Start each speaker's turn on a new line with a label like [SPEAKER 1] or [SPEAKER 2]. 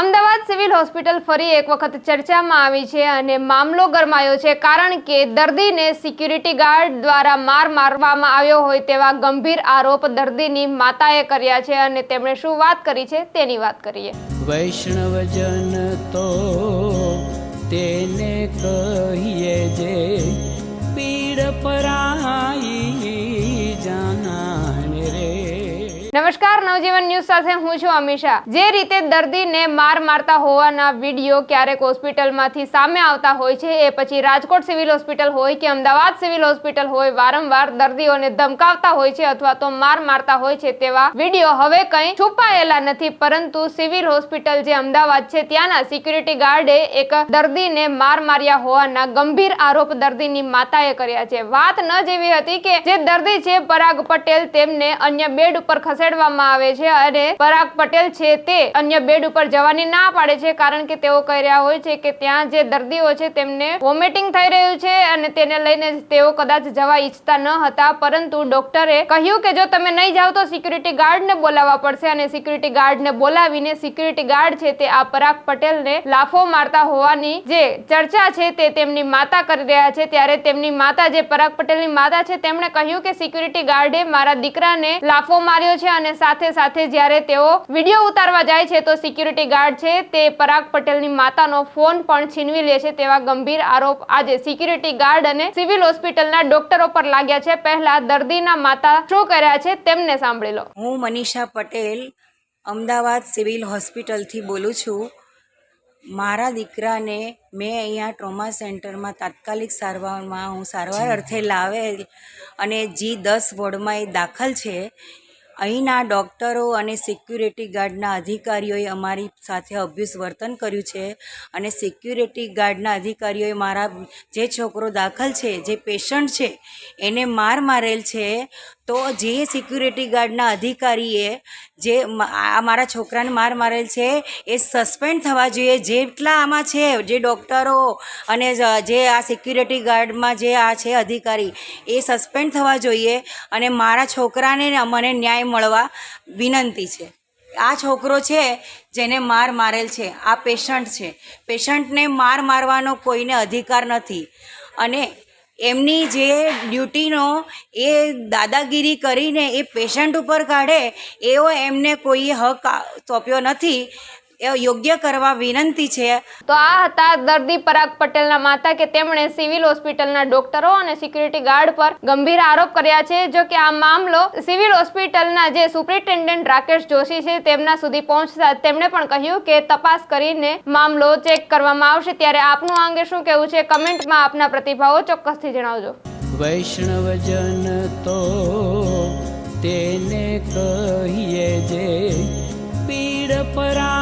[SPEAKER 1] Ahmedabad civil hospital ફરી એક વખત ચર્ચામાં આવી છે અને મામલો ગરમાયો છે કારણ કે દર્દીને સિક્યુરિટી ગાર્ડ દ્વારા માર મારવામાં આવ્યો હોય તેવા ગંભીર આરોપ દર્દીની માતાએ કર્યા છે અને તેમણે શું વાત કરી છે તેની વાત કરીએ.
[SPEAKER 2] વૈષ્ણવજન તો તેને કહીએ જે પીડ પરાઈ જાનાને રે.
[SPEAKER 1] નમસ્કાર, નવજીવન ન્યૂઝ સાથે હું છું અમીષા. જે રીતે દર્દીને માર મારતા હોવાના વીડિયો ક્યારેક હોસ્પિટલમાંથી સામે આવતા હોય છે, એ પછી રાજકોટ સિવિલ હોસ્પિટલ હોય કે અમદાવાદ સિવિલ હોસ્પિટલ હોય, વારંવાર દર્દીઓને ધમકાવતા હોય છે અથવા તો માર મારતા હોય છે તેવા વીડિયો હવે કંઈ છુપાયેલા નથી, પરંતુ સિવિલ હોસ્પિટલ જે અમદાવાદ છે, ત્યાંના સિક્યુરિટી ગાર્ડે એક દર્દીને માર માર્યા હોવાના ગંભીર આરોપ દર્દીની માતાએ કર્યા છે. વાત ન જેવી હતી કે જે દર્દી છે, પરાગ પટેલ, તેમને અન્ય બેડ ઉપર ખસેડવામાં આવે છે અને પરાગ પટેલ છે તે અન્ય બેડ ઉપર જવાની ના પાડે છે, કારણ કે તેઓ કહી રહ્યા હોય છે કે ત્યાં જે દર્દીઓ છે તેમને વોમિટિંગ થઈ રહ્યું છે અને તેને લઈને તેઓ કદાચ જવા ઈચ્છતા ન હતા. પરંતુ ડોક્ટરે કહ્યું કે જો તમે નહીં જાઓ તો સિક્યુરિટી ગાર્ડને બોલાવવા પડશે અને સિક્યુરિટી ગાર્ડને બોલાવીને સિક્યુરિટી ગાર્ડ છે તે આ પરાગ પટેલને લાફો મારતા હોવાની જે ચર્ચા છે તે તેમની માતા કરી રહ્યા છે. ત્યારે તેમની માતા, જે પરાગ પટેલની માતા છે, તેમણે કહ્યું કે સિક્યુરિટી ગાર્ડે મારા દીકરાને લાફો માર્યો છે અને સાથે સાથે જ્યારે તેઓ વીડિયો ઉતારવા જાય છે તો સિક્યુરિટી ગાર્ડ છે તે પરાગ પટેલની માતાનો ફોન પણ છીનવી લે છે તેવા ગંભીર આરોપ આજે સિક્યુરિટી ગાર્ડ અને સિવિલ હોસ્પિટલના ડોક્ટરો પર લાગ્યા છે. પહેલા દર્દીના માતા શું કર્યા છે તેમને સાંભળી લો.
[SPEAKER 3] હું મનીષા પટેલ અમદાવાદ સિવિલ હોસ્પિટલથી બોલું છું. મારા દીકરાને મેં અહીંયા ટ્રોમા સેન્ટરમાં તાત્કાલિક સારવારમાં હું સારવાર અર્થે લાવેલ અને જી દસ વોર્ડમાં એ દાખલ છે. અહીંના ડૉક્ટરો અને સિક્યુરિટી ગાર્ડના અધિકારીઓએ અમારી સાથે અભ્યુસ વર્તન કર્યું છે અને સિક્યુરિટી ગાર્ડના અધિકારીઓએ મારા જે છોકરો દાખલ છે, જે પેશન્ટ છે, એને માર મારેલ છે. તો જે સિક્યુરિટી ગાર્ડના અધિકારીએ જે આ મારા છોકરાને માર મારેલ છે, એ સસ્પેન્ડ થવા જોઈએ. જેટલા આમાં છે, જે ડૉક્ટરો અને જે આ સિક્યુરિટી ગાર્ડમાં જે આ છે અધિકારી, એ સસ્પેન્ડ થવા જોઈએ અને મારા છોકરાને મને ન્યાય મળવા વિનંતી છે. આ છોકરો છે જેને માર મારેલ છે. આ પેશન્ટ છે. પેશન્ટને માર મારવાનો કોઈને અધિકાર નથી. અને એમની જે ડ્યુટીનો એ દાદાગીરી કરીને એ પેશન્ટ ઉપર કાઢે એવો એમને કોઈએ હક સોંપ્યો નથી. યોગ્ય કરવા વિનંતી છે.
[SPEAKER 1] તો આ હતા દર્દી પરાગ પટેલના માતા કે તેમણે સિવિલ હોસ્પિટલના ડોક્ટરો અને સિક્યુરિટી ગાર્ડ પર ગંભીર આરોપ કર્યા છે. જો કે આ મામલો સિવિલ હોસ્પિટલના જે સુપ્રિન્ટેન્ડન્ટ રાકેશ જોશી છે તેમના સુધી પહોંચતા તેમણે પણ કહ્યું કે તપાસ કરીને મામલો ચેક કરવામાં આવશે. ત્યારે આપનું આ અંગે શું કહેવું છે કમેન્ટમાં આપના પ્રતિભાવો ચોક્કસથી જણાવજો.
[SPEAKER 2] વૈષ્ણવજન તો તેને કહીએ જે પીડ જાના